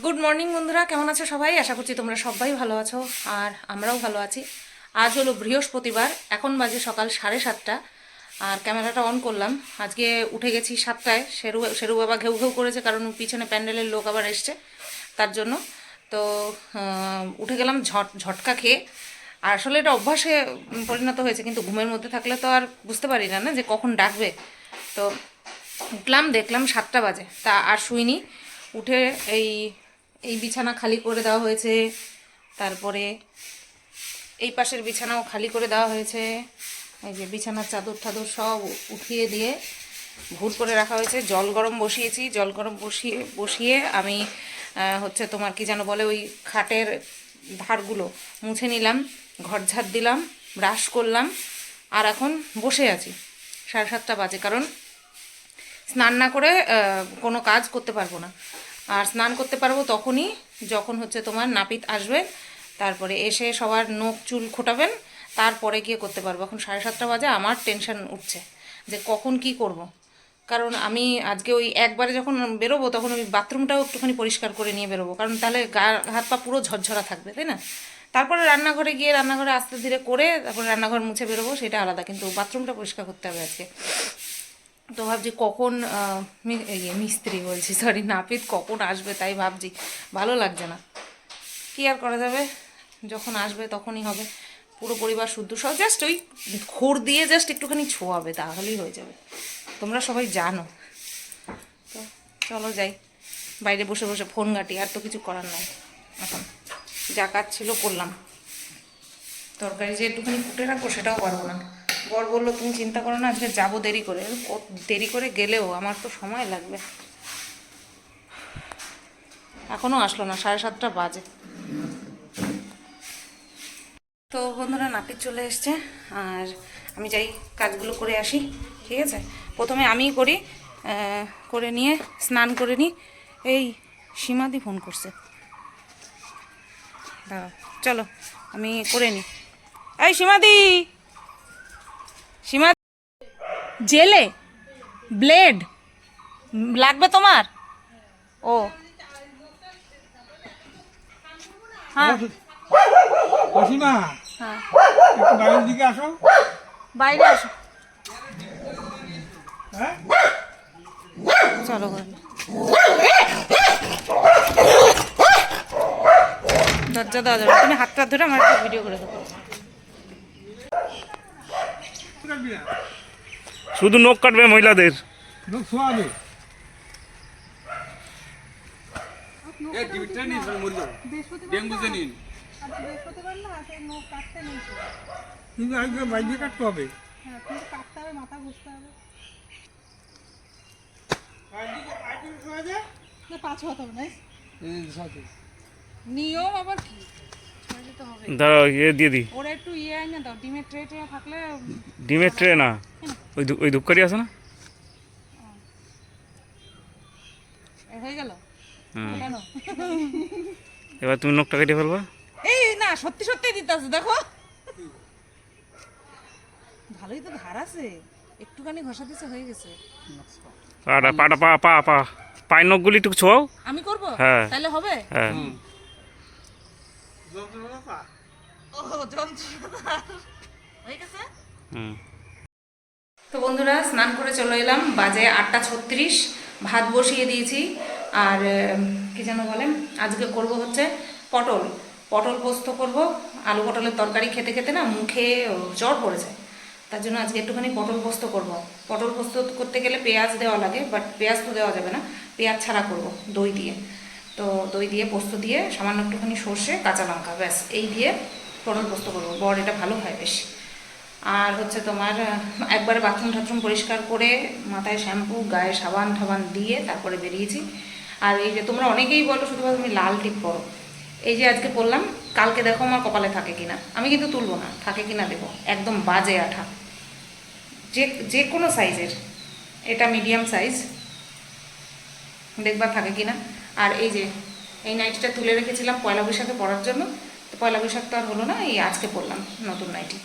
Good morning বন্ধুরা। কেমন আছো সবাই? আশা করছি তোমরা সবাই ভালো আছো, আর আমরাও ভালো আছি। আজ হলো বৃহস্পতিবার, এখন বাজে সকাল সাড়ে সাতটা, আর ক্যামেরাটা অন করলাম। আজকে উঠে গেছি সাতটায়, শেরু শেরু বাবা ঘেউ ঘেউ করেছে কারণ পিছনে প্যান্ডেলের লোক আবার এসছে তার জন্য। তো উঠে গেলাম ঝট, ঝটকা খেয়ে। আর আসলে এটা অভ্যাসে পরিণত হয়েছে, কিন্তু ঘুমের মধ্যে থাকলে তো আর বুঝতে পারি না না যে কখন ডাকবে। তো, উঠলাম, দেখলাম সাতটা বাজে। তা আর শুইনি। উঠে এই এই বিছানা খালি করে দেওয়া হয়েছে। তারপরে এই পাশের বিছানাও খালি করে দেওয়া হয়েছে। এই যে বিছানার চাদর টাদর সব উঠিয়ে দিয়ে ভুল করে রাখা হয়েছে। জল গরম বসিয়েছি। জল গরম বসিয়ে বসিয়ে আমি হচ্ছে তোমার কি যেন বলে ওই খাটের ধারগুলো মুছে নিলাম, ঘর ঝাড় দিলাম, ব্রাশ করলাম আর এখন বসে আছি। সাড়ে সাতটা বাজে, কারণ স্নান না করে কোনো কাজ করতে পারব না। আর স্নান করতে পারব তখনই, যখন হচ্ছে তোমার নাপিত আসবে। তারপরে এসে সবার নখ, চুল খোটাবেন, তারপরে গিয়ে করতে পারব। এখন সাড়ে সাতটা বাজে, আমার টেনশন উঠছে যে কখন কি করব। কারণ আমি আজকে ওই একবারে যখন বেরোবো, তখন ওই বাথরুমটাও একটুখানি পরিষ্কার করে নিয়ে বেরোবো। কারণ তাহলে গা, হাত পা পুরো ঝরঝরা থাকবে, তাই না? তারপরে রান্নাঘরে গিয়ে রান্নাঘরে আস্তে ধীরে করে তারপরে রান্নাঘর মুছে বেরোবো, সেটা আলাদা। কিন্তু বাথরুমটা পরিষ্কার করতে হবে আজকে। তো ভাবছি কখন ইয়ে মিস্ত্রি বলছি সরি নাপিত কখন আসবে তাই ভাবছি, ভালো লাগছে না। কী আর করা যাবে? যখন আসবে তখনই হবে। পুরো পরিবার শুদ্ধ, সব জাস্ট ওই খোর দিয়ে জাস্ট একটুখানি ছোয়াবে, তাহলেই হয়ে যাবে। তোমরা সবাই জানো। তো চলো যাই। বাইরে বসে বসে ফোন ঘাটি, আর তো কিছু করার নাই। এখন যা কাজ ছিল করলাম। তরকারি যে একটুখানি কুটে রাখব, সেটাও পারব না। বর বলল, তুমি চিন্তা করো না, আজকে যাব দেরি করে। দেরি করে গেলেও আমার তো সময় লাগবে। এখনও আসলো না, সাড়ে সাতটা বাজে। তো বন্ধুরা, নাপিত চলে এসছে, আর আমি যাই কাজগুলো করে আসি, ঠিক আছে? প্রথমে আমিই করি করে নিয়ে, স্নান করে নিই। এই সীমাদি ফোন করছে। দাঁড়াও, চলো, আমি করে নিই। এই সীমাদি! সীমা জেলে? ব্লেড? লাগবে তোমার? ও। হ্যাঁ। অসীমা হ্যাঁ। একটু দিকে আসো। বাইরে আসো। হ্যাঁ? চলো দরজা দেওয়া যাবে না। তুমি হাতটা ধরে আমার ভিডিও করে দেবো কাটবি না শুধু নখ কাটবে মহিলাদের। লোক শোয়াবে। কিন্তু আজকে বাইরে কাটতে হবে। নিয়ম আবার কি? দাঁড়াও ইয়ে দিয়ে দিই। ওরা একটু দাও ডিমের ট্রে ট্রে থাকলে ডিমের ট্রে না? ওই ওই ধূপকারি আছে না? হয়ে গেল? এবার তুমি নখটা কেটে ফেলবা। এই না সত্যি সত্যি দিতে দেখো। ভালোই তো ধার আছে। একটুখানি ঘষা দিছে হয়ে গেছে। পাটা পাটা পা পা পা। পায়ের নখগুলি একটু ছোয়াও। আমি করব? হ্যাঁ। তাহলে হবে? হ্যাঁ। তো বন্ধুরা, স্নান করে চলে এলাম। বাজে আটটা ছত্রিশ। ভাত বসিয়ে দিয়েছি। আর কি যেন বলেন আজকে করব হচ্ছে পটল। পটল পোস্ত করব। আলু পটলের তরকারি খেতে খেতে না মুখে জ্বর পড়েছে। তার জন্য আজকে একটুখানি পটল পোস্ত করব। পটল পোস্ত করতে গেলে পেঁয়াজ দেওয়া লাগে বাট পেঁয়াজ তো দেওয়া যাবে না। পেঁয়াজ ছাড়া করব, দই দিয়ে। তো দই দিয়ে, পোস্ত দিয়ে, সামান্য একটুখানি সর্ষে, কাঁচা লঙ্কা, ব্যাস, এই দিয়ে পটল করব বর, এটা ভালো হয় বেশি। আর হচ্ছে তোমার একবারে বাথরুম টাথরুম পরিষ্কার করে মাথায় শ্যাম্পু গায়ে সাবান ঠাবান দিয়ে তারপরে বেরিয়েছি। আর এই যে তোমরা অনেকেই বলো শুধুমাত্র তুমি লাল টিপ পরো। এই যে আজকে পরলাম, কালকে দেখো আমার কপালে থাকে কিনা। আমি কিন্তু তুলবো না, থাকে কিনা দেবো। একদম বাজে আঠা। যে যে কোনো সাইজের এটা মিডিয়াম সাইজ দেখবার থাকে কিনা। আর এই যে, এই নাইটটা তুলে রেখেছিলাম পয়লা বৈশাখে পরার জন্য। পয়লা বৈশাখ তো আর হলো না, এই আজকে পরলাম নতুন নাইটি।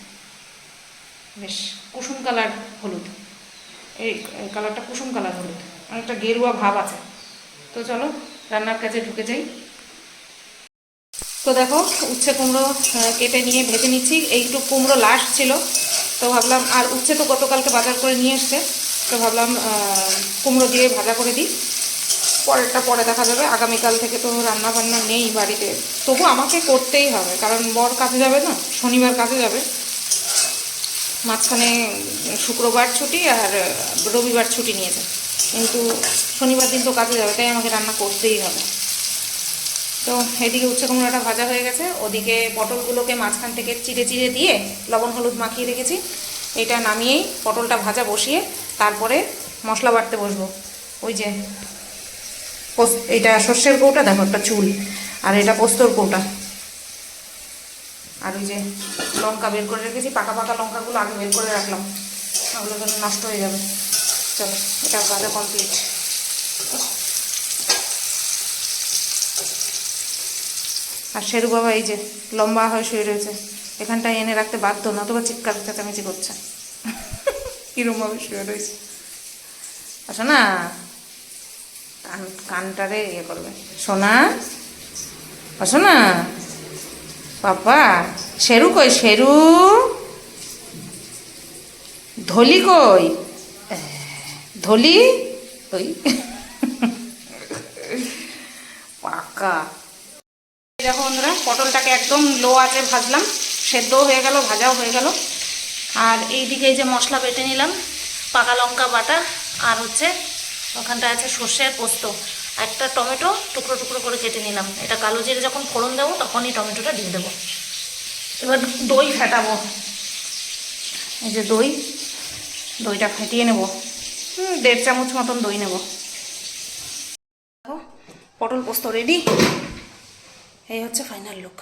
বেশ, কুসুম কালার হলুদ। এই কালারটা কুসুম কালার হলুদ, অনেকটা গেরুয়া ভাব আছে। তো চলো, রান্নার কাজে ঢুকে যাই। তো দেখো, উচ্ছে কুমড়ো কেটে নিয়ে ভেজে নিচ্ছি। এইটু কুমড়ো লাস্ট ছিল, তো ভাবলাম, আর উচ্ছে তো গতকালকে বাজার করে নিয়ে এসছে, তো ভাবলাম কুমড়ো দিয়ে ভাজা করে দিই। পরেরটা পরে দেখা যাবে। আগামীকাল থেকে তো রান্না বান্না নেই বাড়িতে। তবু আমাকে করতেই হবে, কারণ বর কাজে যাবে না, শনিবার কাজে যাবে। মাঝখানে শুক্রবার ছুটি আর রবিবার ছুটি নিয়েছে। কিন্তু শনিবার দিন তো কাজে যাবে, তাই আমাকে রান্না করতেই হবে। তো এদিকে উচ্ছে কুমড়োটা ভাজা হয়ে গেছে। ওদিকে পটলগুলোকে মাঝখান থেকে চিড়ে চিড়ে দিয়ে লবণ হলুদ মাখিয়ে রেখেছি। এটা নামিয়েই পটলটা ভাজা বসিয়ে তারপরে মশলা বাটতে বসবো। ওই যে এটা সর্ষের কৌটা, দেখো একটা চুল, আর এটা পোস্তর কৌটা। আর ওই যে লঙ্কা বের করে রেখেছি, পাকা পাকা লঙ্কাগুলো আগে বের করে রাখলাম ওগুলো যেন নষ্ট হয়ে যাবে। চলো, এটা ভাজা কমপ্লিট আর শেরু বাবা এই যে লম্বা হয়ে শুয়ে রয়েছে, এখানটায় এনে রাখতে বাধ্য না অথবা চিৎকার, চেঁচামেচি করছে। কিরমভাবে শুয়ে রয়েছে। আসো না কান কানটারে ইয়ে করবে। সোনা? আসো না পাপা শেরু কই? শেরু? ধলি কই? ধলি? ওই। পাকা। দেখো বন্ধুরা, পটলটাকে একদম লো আছে ভাজলাম। সেদ্ধও হয়ে গেল, ভাজাও হয়ে গেল। আর এইদিকে এই যে মশলা বেটে নিলাম, পাকা লঙ্কা বাটা, আর হচ্ছে ওখানটা আছে সর্ষের পোস্ত। একটা টমেটো টুকরো টুকরো করে কেটে নিলাম। এটা কালো জিরে যখন ফোড়ন দেবো, তখনই টমেটোটা দিয়ে দেবো। এবার দই ফেটাবো। এই যে দই, দইটা ফেটিয়ে নেব। দেড় চামচ মতন দই নেব। পটল পোস্ত রেডি এই হচ্ছে ফাইনাল লুক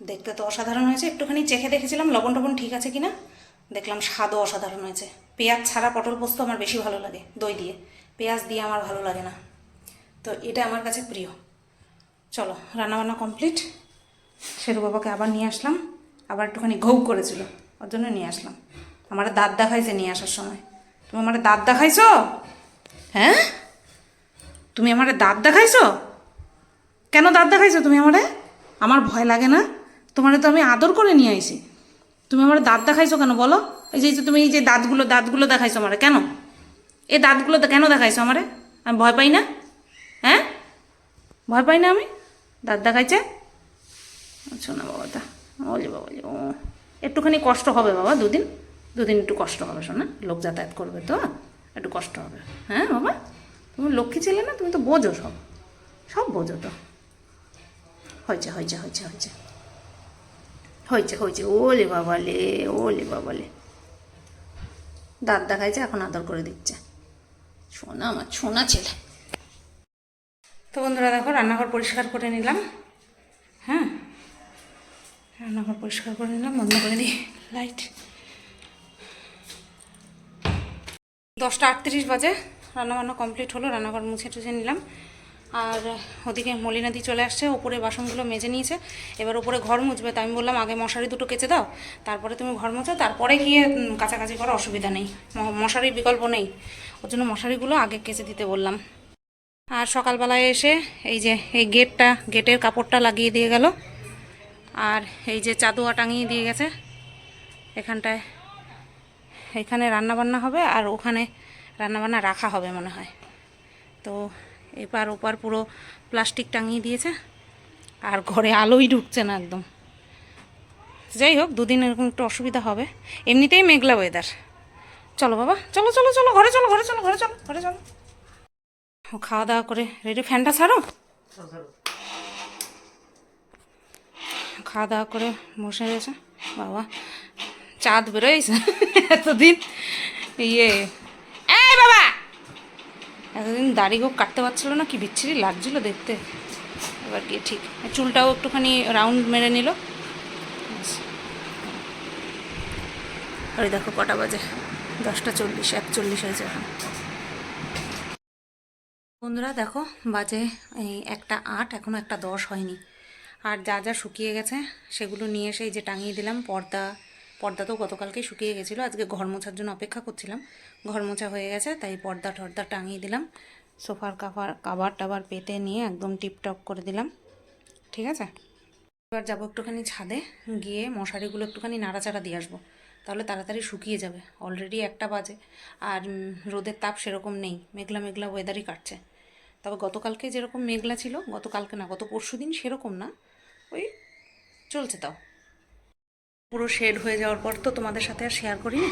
দেখতে তো অসাধারণ হয়েছে। একটুখানি চেখে দেখেছিলাম লবণ টবণ ঠিক আছে কিনা? দেখলাম স্বাদও অসাধারণ হয়েছে। পেঁয়াজ ছাড়া পটল পোস্ত আমার বেশি ভালো লাগে, দই দিয়ে। পেঁয়াজ দিয়ে আমার ভালো লাগে না। তো এটা আমার কাছে প্রিয়। চলো, রান্নাবান্না কমপ্লিট। শেরু বাবাকে আবার নিয়ে আসলাম। আবার একটুখানি ঘৌ করেছিল, ওর জন্য নিয়ে আসলাম। আমার দাঁত দেখাইছে নিয়ে আসার সময়। তুমি আমার দাঁত দেখাইছ? হ্যাঁ? তুমি আমার দাঁত দেখাইছো? কেন দাঁত দেখাইছো তুমি আমারে? আমার ভয় লাগে না। তোমারে তো আমি আদর করে নিয়ে আইছি। তুমি আমার দাঁত দেখাইছো কেন বলো? এই যে তুমি এই যে দাঁতগুলো দাঁতগুলো দেখাইছো আমার, কেন? এই দাঁতগুলো কেন দেখাইছো আমারে? আমি ভয় পাই না? হ্যাঁ? ভয় পাই না আমি? দাঁত দেখাইছে? আচ্ছা না বাবা, তা বলি বাবা ও। একটুখানি কষ্ট হবে বাবা দুদিন। দুদিন একটু কষ্ট হবে, শোনা, লোক যাতায়াত করবে তো, একটু কষ্ট হবে। হ্যাঁ বাবা? তুমি লক্ষ্মী ছেলে না, তুমি তো বোঝো সব। সব বোঝো তো। হয়েছে হয়েছে হয়েছে হয়েছে। হয়েছে হয়েছে। ওলে বাবালে ওলে বাবালে। দাঁত দেখাইছে, এখন আদর করে দিচ্ছে। সোনা আমার, সোনা ছেলে। তো বন্ধুরা দেখো, রান্নাঘর পরিষ্কার করে নিলাম। হ্যাঁ? রান্নাঘর পরিষ্কার করে নিলাম, বন্ধ করে দিই। লাইট। দশটা আটত্রিশ বাজে। রান্নাবান্না কমপ্লিট হলো, রান্নাঘর মুছে টুছে নিলাম। আর ওদিকে মলিনাদি চলে আসছে, ওপরে বাসনগুলো মেজে নিয়েছে। এবার ওপরে ঘর মুছবে তাই আমি বললাম, আগে মশারি দুটো কেচে দাও, তারপরে তুমি ঘর মুছো, তারপরে গিয়ে কাছাকাছি করার অসুবিধা নেই। মশারির বিকল্প নেই। ওর জন্য মশারিগুলো আগে কেচে দিতে বললাম। আর সকালবেলায় এসে এই যে, এই গেটটা, গেটের কাপড়টা লাগিয়ে দিয়ে গেল। আর এই যে চাদুয়া টাঙিয়ে দিয়ে গেছে, এখানটায়, এখানে রান্নাবান্না হবে আর ওখানে রান্নাবান্না রাখা হবে মনে হয়। তো এপার ওপার পুরো প্লাস্টিক টাঙিয়ে দিয়েছে। আর ঘরে আলোই ঢুকছে না একদম। যাই হোক, দুদিন এরকম একটু অসুবিধা হবে। এমনিতেই মেঘলা ওয়েদার চলো বাবা, চলো চলো চলো, ঘরে চলো ঘরে চলো ঘরে চলো ঘরে চলো। খাওয়া দাওয়া করে রেডি। ফ্যানটা ছাড়ো? খাওয়া দাওয়া করে বসে রয়েছে। বাবা, চাঁদ বেরোয়ছে এতদিন ইয়ে এতদিন দাড়ি গোপ কাটতে পারছিল না, কি বিচ্ছিরি লাগছিল দেখতে। এবার গিয়ে ঠিক চুলটাও একটুখানি রাউন্ড মেরে নিল। আরে দেখো কটা বাজে, দশটা চল্লিশ, একচল্লিশ হয়েছে এখন। বন্ধুরা দেখো, বাজে এই একটা আট এখনও একটা দশ হয়নি। আর যা যা শুকিয়ে গেছে, সেগুলো নিয়ে এসে এই যে টাঙিয়ে দিলাম, পর্দা পর্দা তো গতকালকেই শুকিয়ে গেছিল। আজকে ঘর মোছার জন্য অপেক্ষা করছিলাম। ঘর মোছা হয়ে গেছে, তাই পর্দা টর্দা টাঙিয়ে দিলাম। সোফার কাভার কাভার টাবার পেতে নিয়ে একদম টিপটপ করে দিলাম। ঠিক আছে? এবার যাব একটুখানি ছাদে, গিয়ে মশারিগুলো একটুখানি নাড়াচাড়া দিয়ে আসব। তাহলে তাড়াতাড়ি শুকিয়ে যাবে। অলরেডি একটা বাজে। আর রোদের তাপ সেরকম নেই। মেঘলা মেঘলা ওয়েদারই কাটছে। তবে গতকালকে যেরকম মেঘলা ছিল, গতকালকে না, গত পরশু দিন সেরকম না। ওই চলছে তাও। পুরো শেড হয়ে যাওয়ার পর তো তোমাদের সাথে আর শেয়ার করিনি।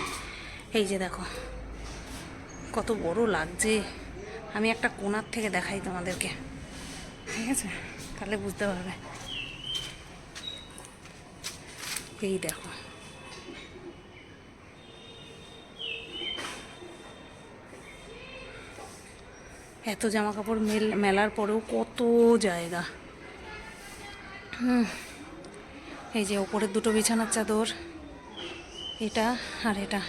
এই যে দেখো, কত বড় লাগছে। আমি একটা কোণার থেকে দেখাই তোমাদেরকে। ঠিক আছে? তাহলে বুঝতে পারবে। এই দেখো। এত জামা কাপড় মেল, মেলার পরেও কত জায়গা। হুম। এই যে ওপরের দুটো বিছানার চাদর, এটা আর এটা।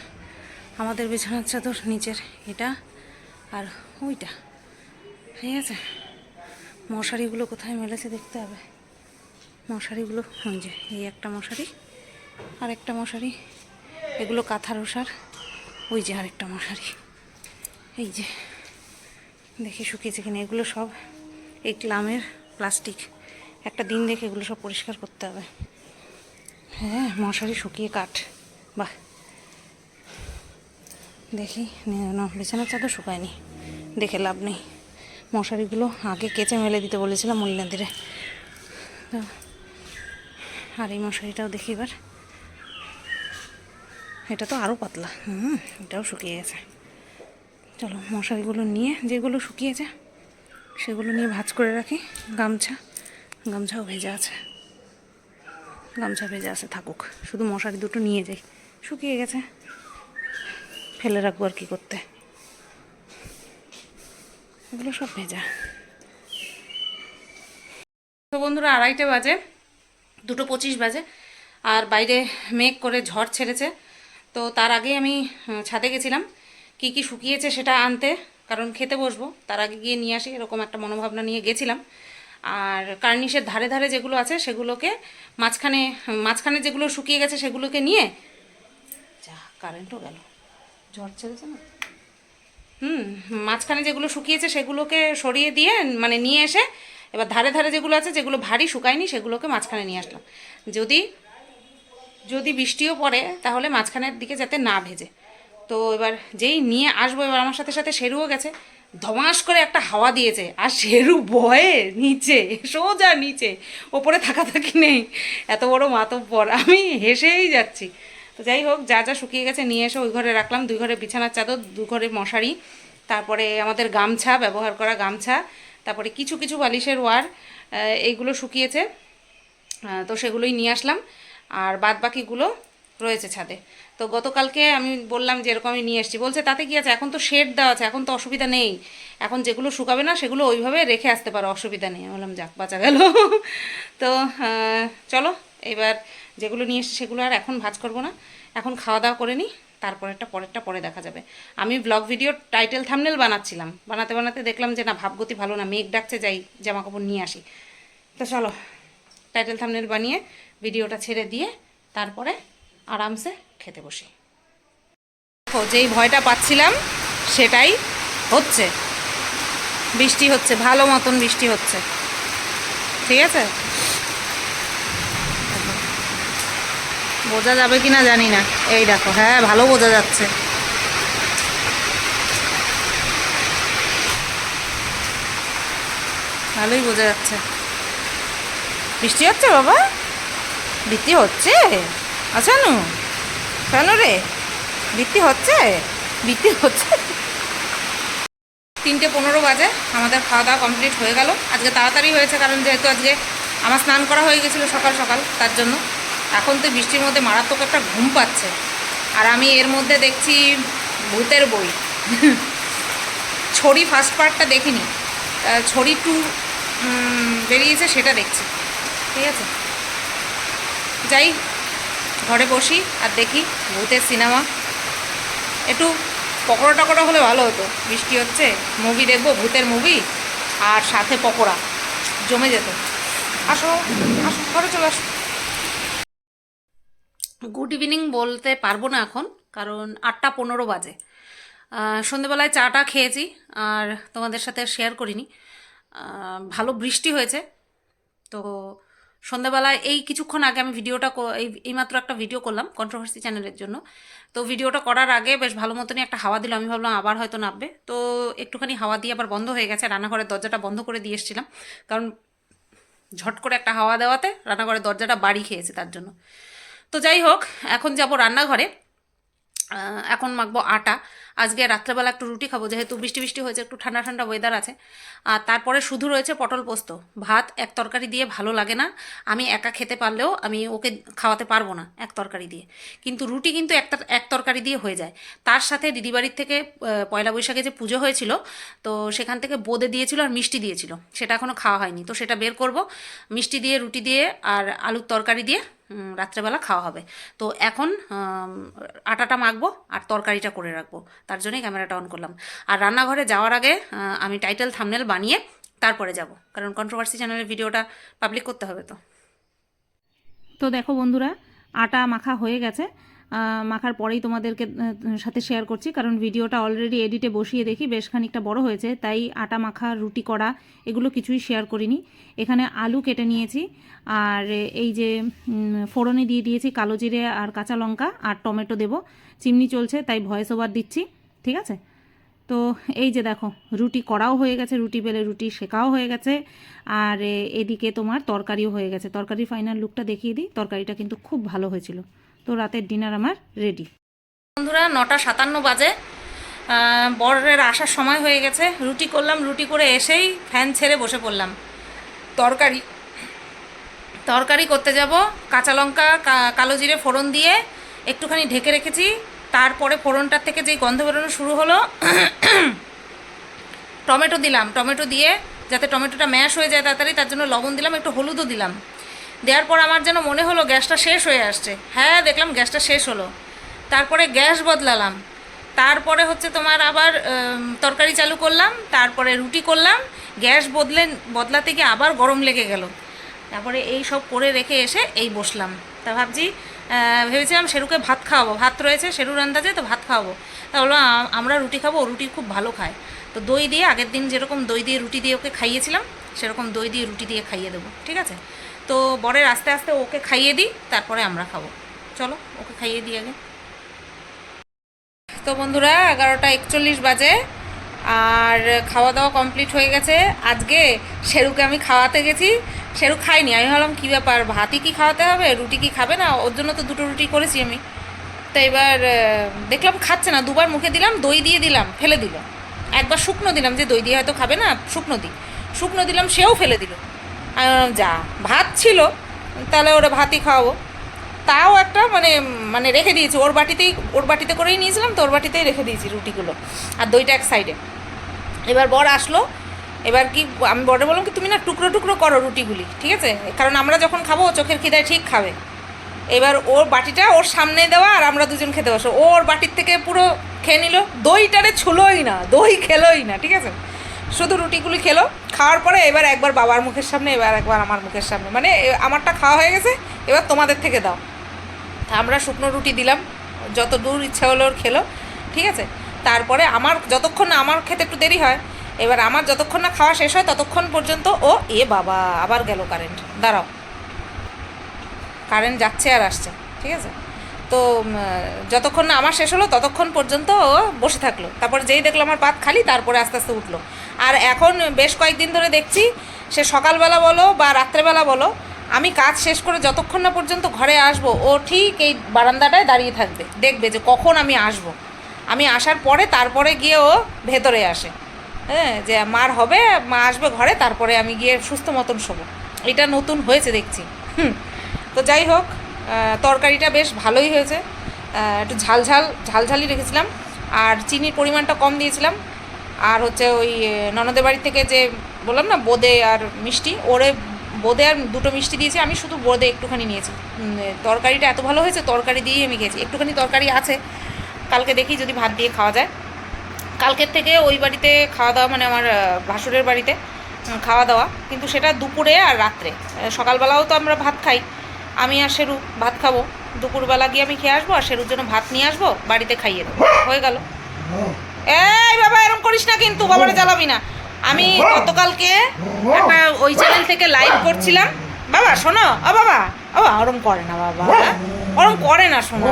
আমাদের বিছানার চাদর, নিচের এটা আর ওইটা। ঠিক আছে? মশারিগুলো কোথায় মেলেছে দেখতে হবে। মশারিগুলো, ওই যে, এই একটা মশারি আর একটা মশারি, এগুলো কাঁথার ওষার, ওই যে আরেকটা মশারি। এই যে, দেখি শুকিয়েছে কিনা, এগুলো সব এই ক্লামের প্লাস্টিক। একটা দিন দেখে এগুলো সব পরিষ্কার করতে হবে। হ্যাঁ মশারি শুকিয়ে কাঠ। বাহ। দেখি বিছানার চাদর শুকায়নি। দেখে লাভ নেই। মশারিগুলো আগে কেচে মেলে দিতে বলেছিলাম মলিনাদিরে। তো, আর এই মশারিটাও দেখি এবার। এটা তো আরও পাতলা। হুম, এটাও শুকিয়ে গেছে। চলো, মশারিগুলো নিয়ে যেগুলো শুকিয়েছে, সেগুলো নিয়ে ভাজ করে রাখি। গামছা। গামছাও ভেজা আছে। গামছা ভেজা আছে, থাকুক। শুধু মশারি দুটো নিয়ে যাই। শুকিয়ে গেছে। ফেলে রাখব আর কি করতে। এগুলো সব ভেজা। তো বন্ধুরা, আড়াইটে বাজে, দুটো পঁচিশ বাজে, আর বাইরে মেঘ করে ঝড় ছেড়েছে। তো তার আগেই আমি ছাদে গেছিলাম। কি কি শুকিয়েছে সেটা আনতে, কারণ খেতে বসবো। তার আগে গিয়ে নিয়ে আসি, এরকম একটা মনোভাবনা নিয়ে গেছিলাম। আর কার্নিশের ধারে ধারে যেগুলো আছে সেগুলোকে মাঝখানে মাঝখানে যেগুলো শুকিয়ে গেছে সেগুলোকে নিয়ে যা কারেন্টও গেল। ঝড় ছেড়েছে না? হুম, মাঝখানে যেগুলো শুকিয়েছে সেগুলোকে সরিয়ে দিয়ে মানে নিয়ে এসে এবার ধারে ধারে যেগুলো আছে, যেগুলো ভারী শুকায়নি সেগুলোকে মাঝখানে নিয়ে আসলাম। যদি যদি বৃষ্টিও পড়ে, তাহলে মাঝখানের দিকে যাতে না ভেজে। তো এবার যেই নিয়ে আসব, এবার আমার সাথে সাথে শেরুও গেছে। ধমাস করে একটা হাওয়া দিয়েছে। আর শেরু ভয়ে নিচে, সোজা নিচে, ওপরে থাকা থাকি নেই। এত বড় মাতব্বর, আমি হেসেই যাচ্ছি। তো যাই হোক, যা যা শুকিয়ে গেছে নিয়ে এসে ওই ঘরে রাখলাম। দুই ঘরে বিছানার চাদর, দু ঘরে মশারি, তারপরে আমাদের গামছা, ব্যবহার করা গামছা, তারপরে কিছু কিছু বালিশের ওয়ার এইগুলো শুকিয়েছে। তো সেগুলোই নিয়ে আসলাম। আর বাদ বাকিগুলো রয়েছে ছাদে। তো গতকালকে আমি বললাম যে এরকম আমি নিয়ে এসেছি। বলছে, তাতে কি আছে? এখন তো শেড দেওয়া আছে, এখন তো অসুবিধা নেই। এখন যেগুলো শুকাবে না, সেগুলো ওইভাবে রেখে আসতে পারো, অসুবিধা নেই। বললাম, যাক, বাঁচা গেল। তো চলো, এবার যেগুলো নিয়ে এসেছি সেগুলো আর এখন ভাজ করব না। এখন খাওয়া দাওয়া করে নিই, তারপরেরটা, পরেরটা, পরে দেখা যাবে। আমি ব্লগ ভিডিও টাইটেল থামনেল বানাচ্ছিলাম। বানাতে বানাতে দেখলাম যে না, ভাবগতি ভালো না, মেঘ ডাকছে, যাই জামা কাপড় নিয়ে আসি। তো চলো টাইটেল থামনেল বানিয়ে ভিডিওটা ছেড়ে দিয়ে, তারপরে আরামসে খেতে বসি। দেখো, যেই ভয়টা পাচ্ছিলাম, সেটাই হচ্ছে। বৃষ্টি হচ্ছে, ভালো মতন বৃষ্টি হচ্ছে। ঠিক আছে? বোঝা যাবে কি না জানি না। এই দেখো হ্যাঁ ভালো বোঝা যাচ্ছে। ভালোই বোঝা যাচ্ছে। বৃষ্টি হচ্ছে বাবা? বৃষ্টি হচ্ছে? আচ্ছা কেন রে? বৃষ্টি হচ্ছে? বৃষ্টি হচ্ছে? তিনটে পনেরো বাজে, আমাদের খাওয়া দাওয়া কমপ্লিট হয়ে গেল। আজকে তাড়াতাড়ি হয়েছে কারণ যেহেতু আজকে আমার স্নান করা হয়ে গেছিল সকাল সকাল, তার জন্য। এখন তো বৃষ্টির মধ্যে মারাত্মক একটা ঘুম পাচ্ছে। আর আমি এর মধ্যে দেখছি ভূতের বই। ছড়ি ফার্স্ট পার্টটা দেখিনি। ছড়ি টু বেরিয়েছে, সেটা দেখছি। ঠিক আছে? যাই ঘরে বসি আর দেখি ভূতের সিনেমা। একটু পকোড়া টকোড়া হলে ভালো হতো। বৃষ্টি হচ্ছে মুভি দেখব, ভূতের মুভি আর সাথে পকোড়া। জমে যেত। আসো আসো, ঘরে চলে আসো। গুড ইভিনিং বলতে পারব না এখন, কারণ আটটা পনেরো বাজে। সন্ধেবেলায় চাটা খেয়েছি আর তোমাদের সাথে শেয়ার করিনি। ভালো বৃষ্টি হয়েছে, তো সন্ধ্যাবেলায় এই কিছুক্ষণ আগে আমি ভিডিওটা এই এইমাত্র একটা ভিডিও করলাম কন্ট্রোভার্সি চ্যানেলের জন্য। তো ভিডিওটা করার আগে বেশ ভালো মতনই একটা হাওয়া দিল। আমি ভাবলাম আবার হয়তো নামবে। তো একটুখানি হাওয়া দিয়ে আবার বন্ধ হয়ে গেছে। রান্নাঘরের দরজাটা বন্ধ করে দিয়ে এসেছিলাম। কারণ ঝট করে একটা হাওয়া দেওয়াতে রান্নাঘরের দরজাটা বাড়ি খেয়েছে তার জন্য। তো যাই হোক, এখন যাব রান্নাঘরে। এখন মাখবো আটা। আজকে রাত্রেবেলা একটু রুটি খাব, যেহেতু বৃষ্টি বৃষ্টি হয়েছে, একটু ঠান্ডা ঠান্ডা ওয়েদার আছে। আর তারপরে শুধু রয়েছে পটল পোস্ত। ভাত এক তরকারি দিয়ে ভালো লাগে না। আমি একা খেতে পারলেও আমি ওকে খাওয়াতে পারব না এক তরকারি দিয়ে। কিন্তু রুটি কিন্তু একটা এক তরকারি দিয়ে হয়ে যায়। তার সাথে দিদিবাড়ির থেকে পয়লা বৈশাখে যে পুজো হয়েছিল, তো সেখান থেকে বোঁদে দিয়েছিল আর মিষ্টি দিয়েছিল। সেটা এখনও খাওয়া হয়নি। তো সেটা বের করব, মিষ্টি দিয়ে, রুটি দিয়ে আর আলুর তরকারি দিয়ে রাত্রেবেলা খাওয়া হবে। তো এখন আটাটা মাখবো আর তরকারিটা করে রাখব। তার জন্যই ক্যামেরাটা অন করলাম। আর রান্নাঘরে যাওয়ার আগে আমি টাইটেল থামনেল বানিয়ে তারপরে যাব। কারণ কন্ট্রোভার্সি চ্যানেলের ভিডিওটা পাবলিক করতে হবে তো। তো দেখো বন্ধুরা, আটা মাখা হয়ে গেছে। মাখার পরেই তোমাদেরকে সাথে শেয়ার করছি, কারণ ভিডিওটা অলরেডি এডিটে বসিয়ে দেখি, বেশ খানিকটা বড় হয়েছে, তাই আটা মাখা, রুটি করা এগুলো কিছুই শেয়ার করিনি। এখানে আলু কেটে নিয়েছি, আর এই যে ফোড়নে দিয়ে দিয়েছি কালো জিরে আর কাঁচা লঙ্কা, আর টমেটো দেবো। চিমনি চলছে, তাই ভয়েস ওভার দিচ্ছি, ঠিক আছে? তো এই যে দেখো, রুটি করাও হয়ে গেছে, রুটি বেলে রুটি শেখাও হয়ে গেছে, আর এদিকে তোমার তরকারিও হয়ে গেছে। তরকারির ফাইনাল লুকটা দেখিয়ে দিই, তরকারিটা কিন্তু খুব ভালো হয়েছিল। তো রাতের ডিনার আমার রেডি বন্ধুরা, নটা সাতান্ন বাজে। বরের আসার সময় হয়ে গেছে। রুটি করলাম, রুটি করে এসেই ফ্যান ছেড়ে বসে পড়লাম। তরকারি। তরকারি করতে যাব, কাঁচা লঙ্কা কালো জিরে ফোড়ন দিয়ে একটুখানি ঢেকে রেখেছি। তারপরে ফোড়নটার থেকে যেই গন্ধ বেরোনো শুরু হলো, টমেটো দিলাম। টমেটো দিয়ে যাতে টমেটোটা ম্যাশ হয়ে যায় তাড়াতাড়ি, তার জন্য লবণ দিলাম, একটু হলুদও দিলাম। দেওয়ার পর আমার যেন মনে হলো গ্যাসটা শেষ হয়ে আসছে। হ্যাঁ দেখলাম গ্যাসটা শেষ হলো। তারপরে গ্যাস বদলালাম। তারপরে হচ্ছে তোমার আবার তরকারি চালু করলাম, তারপরে রুটি করলাম। গ্যাস বদলে বদলাতে গিয়ে আবার গরম লেগে গেল। তারপরে এই সব করে রেখে এসে এই বসলাম। তা ভাবছি ভেবেছিলাম শেরুকে ভাত খাওয়াবো। ভাত রয়েছে শেরুর আন্দাজে, তো ভাত খাওয়াবো। তা বলল আমরা রুটি খাব রুটি খুব ভালো খায়। তো দই দিয়ে আগের দিন যেরকম দই দিয়ে রুটি দিয়ে ওকে খাইয়েছিলাম, সেরকম দই দিয়ে রুটি দিয়ে খাইয়ে দেবো। ঠিক আছে? তো বরের আস্তে আস্তে ওকে খাইয়ে দিই, তারপরে আমরা খাব। চলো, ওকে খাইয়ে দিই আগে। তো বন্ধুরা, এগারোটা একচল্লিশ বাজে, আর খাওয়া দাওয়া কমপ্লিট হয়ে গেছে। আজকে শেরুকে আমি খাওয়াতে গেছি। শেরু খাইনি আমি ভাবলাম, কী ব্যাপার, ভাতই কি খাওয়াতে হবে, রুটি কি খাবে? না, ওর জন্য তো দুটো রুটি করেছি আমি। তো এবার দেখলাম খাচ্ছে না, দুবার মুখে দিলাম, দই দিয়ে দিলাম, ফেলে দিল। একবার শুকনো দিলাম, যে দই দিয়ে হয়তো খাবে না, শুকনো দিই। শুকনো দিলাম, সেও ফেলে দিল। আমি বললাম, যা ভাত ছিল তাহলে ওরা ভাতই খাওয়াবো। তাও একটা মানে মানে রেখে দিয়েছি। ওর বাটিতেই ওর বাটিতে করেই নিয়েছিলাম তো ওর বাটিতেই রেখে দিয়েছি রুটিগুলো। আর দইটা এক সাইডে এবার বর আসলো। এবার কি আমি বরে বললাম কি তুমি না টুকরো টুকরো করো রুটিগুলি ঠিক আছে? কারণ আমরা যখন খাব চোখের খিদায় ঠিক খাবে। এবার ওর বাটিটা ওর সামনে দেওয়া আর আমরা দুজন খেতে বসো ওর বাটির থেকে পুরো খেয়ে নিল দইটারে ছুলোই না দই খেলোই না ঠিক আছে? শুধু রুটিগুলি খেলো, খাওয়ার পরে এবার একবার বাবার মুখের সামনে, এবার একবার আমার মুখের সামনে। মানে আমারটা খাওয়া হয়ে গেছে, এবার তোমাদের থেকে দাও। আমরা শুকনো রুটি দিলাম যত দূর ইচ্ছা হলো ওর খেলো, ঠিক আছে? তারপরে আমার যতক্ষণ না আমার খেতে একটু দেরি হয়, এবার আমার যতক্ষণ না খাওয়া শেষ হয়, ততক্ষণ পর্যন্ত ও এ বাবা, আবার গেল কারেন্ট দাঁড়াও। কারেন্ট যাচ্ছে আর আসছে, ঠিক আছে? তো যতক্ষণ না আমার শেষ হলো, ততক্ষণ পর্যন্ত বসে থাকল। তারপর যেই দেখল আমার পাত খালি, তারপরে আস্তে আস্তে উঠল। আর এখন বেশ কয়েকদিন ধরে দেখছি, সে সকালবেলা বলো বা রাত্রেবেলা বলো, আমি কাজ শেষ করে যতক্ষণ না পর্যন্ত ঘরে আসব, ও ঠিক এই বারান্দাটায় দাঁড়িয়ে থাকবে। দেখবে যে কখন আমি আসব। আমি আসার পরে তারপরে গিয়ে ও ভেতরে আসে। হ্যাঁ যে মার হবে, মা আসবে ঘরে, তারপরে আমি গিয়ে সুস্থ মতন শোবো। এটা নতুন হয়েছে দেখছি। হুম, তো যাই হোক। তরকারিটা বেশ ভালোই হয়েছে। একটু ঝালঝাল ঝাল ঝালঝালি রেখেছিলাম। আর চিনির পরিমাণটা কম দিয়েছিলাম। আর হচ্ছে ওই ননদের বাড়ি থেকে যে বললাম না, বোঁদে আর মিষ্টি, ওরে বোঁদে আর দুটো মিষ্টি দিয়েছি। আমি শুধু বোঁদে একটুখানি নিয়েছি। তরকারিটা এত ভালো হয়েছে, তরকারি দিয়েই আমি খেয়েছি। একটুখানি তরকারি আছে, কালকে দেখি যদি ভাত দিয়ে খাওয়া যায়। কালকের থেকে ওই বাড়িতে খাওয়া দাওয়া মানে আমার ভাসুরের বাড়িতে খাওয়া দাওয়া। কিন্তু সেটা দুপুরে আর রাত্রে। সকালবেলাও তো আমরা ভাত খাই। আমি আর শেরু ভাত খাব। দুপুরবেলা গিয়ে আমি খেয়ে আসব আর শেরুর জন্য ভাত নিয়ে আসব, বাড়িতে খাইয়ে দেবো। হয়ে গেল। এই বাবা এরকম করিস না কিন্তু, বাবারে জ্বালাবি না। আমি গতকালকে একটা ওই চ্যানেল থেকে লাইভ করছিলাম। বাবা, শোনো, ও বাবা, ও ওরম করে না বাবা ওরম করে না, শোনো।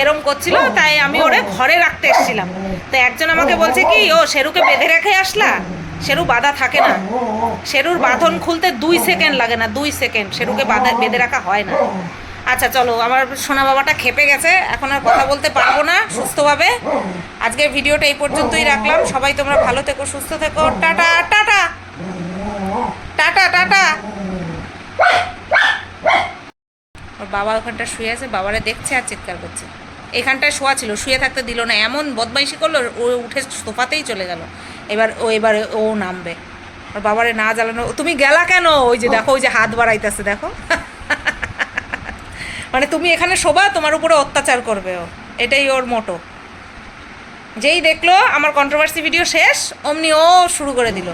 এরম করছিল, তাই আমি ওরে ঘরে রাখতে এসেছিলাম। তো একজন আমাকে বলছে কি, ও শেরুকে বেঁধে রেখে আসলা? শেরু বাধা থাকে না। শেরুর বাঁধন খুলতে দুই সেকেন্ড লাগে না, দুই সেকেন্ড। শেরুকে বাধা, বেঁধে রাখা হয় না। আচ্ছা চলো, আমার সোনা বাবাটা খেপে গেছে। এখন আর কথা বলতে পারব না সুস্থভাবে। আজকের ভিডিওটা এই পর্যন্তই রাখলাম। সবাই তোমরা ভালো থেকো, সুস্থ থেকো। Tata tata! Tata tata! ওর বাবা ওখানটা শুয়ে আছে, বাবারে দেখছে আর চিৎকার করছে। এখানটায় শোয়া ছিল, শুয়ে থাকতে দিল না। এমন বদমাইশি করল, ও উঠে সোফাতেই চলে গেল। এবার ও, এবারে ও নামবে। ওর বাবারে না জ্বালানো তুমি গেলা কেন? ওই যে দেখো, ওই যে হাত বাড়াইতেছে, দেখো। মানে তুমি এখানে শোবা, তোমার উপরে অত্যাচার করবে ও। এটাই ওর মোটো। যেই দেখল, আমার কন্ট্রোভার্সি ভিডিও শেষ, অমনি ও শুরু করে দিল।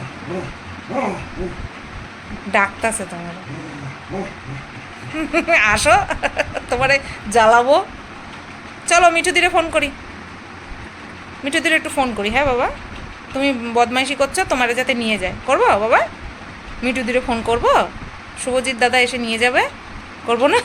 ডাকতাছে তোমার। আসো, তোমারে জ্বালাবো। চলো মিঠু দিরে ফোন করি। মিঠু দিরে একটু ফোন করি হ্যাঁ বাবা? তুমি বদমাইশি করছ, তোমার যাতে নিয়ে যায়। করব বাবা? মিঠু দিরে ফোন করব? শুভজিৎ দাদা এসে নিয়ে যাবে। করব না?